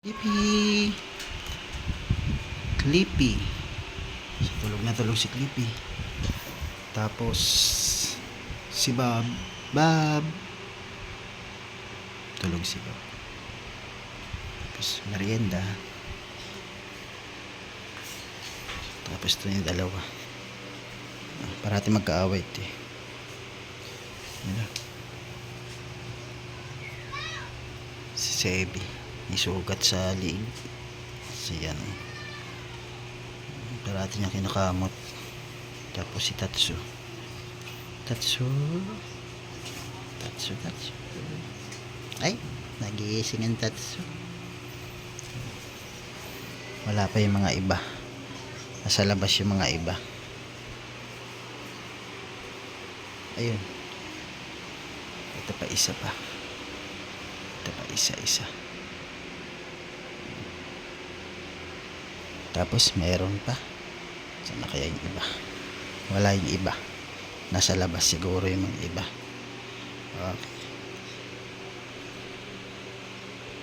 Clippy. Clippy. So, tulog na tulog si Clippy. Tapos, si Bob. Bob. Tulog si Bob. Tapos, merienda. Tapos, ito yung dalawa. Ah, Parati magkaaway ito eh. Ano? Si Sebi. May sugat sa liig. Si ano. Parati niya kinakamot. Tapos si Tatsu. Tatsu. Tatsu, Tatsu. Ay, nagigising ang Tatsu. Wala pa yung mga iba. Nasa labas yung mga iba. Ayun. Ito pa isa pa. Ito pa isa-isa. Tapos meron pa. Saan na kaya yung iba? Wala yung iba. Nasa labas siguro yung mga iba. Okay.